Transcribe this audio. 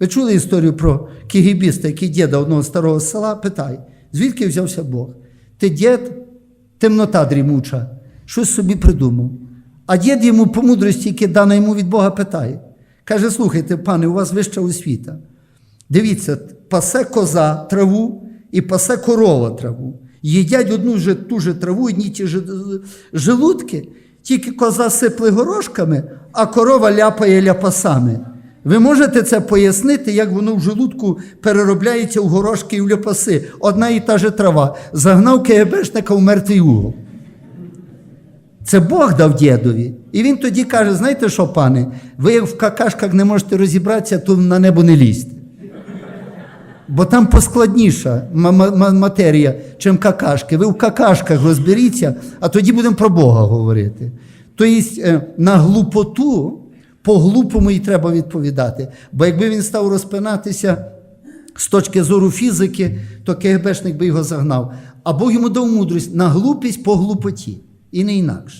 Ви чули історію про кігібіста, який діда одного старого села питає, звідки взявся Бог? Ти дід, темнота дрімуча, щось собі придумав. А дід йому по мудрості, яка дана йому від Бога, питає. Каже: слухайте, пане, у вас вища освіта. Дивіться, пасе коза траву і пасе корова траву. Їдять одну ж ту же траву, одні ті ж желудки, тільки коза сипле горошками, а корова ляпає ляпасами. Ви можете це пояснити, як воно в желудку переробляється в горошки і в ляпаси. Одна і та же трава. Загнав КГБшника в мертвий угол. Це Бог дав дідові. І він тоді каже: знаєте що, пане, ви як в какашках не можете розібратися, то на небо не лізьте. Бо там поскладніша ма- ма- матерія, чим какашки. Ви в какашках розберіться, а тоді будемо про Бога говорити. Тобто на глупоту по-глупому і треба відповідати. Бо якби він став розпинатися з точки зору фізики, то КГБшник би його загнав. А Бог йому дав мудрість на глупість по глупоті. І не інакше.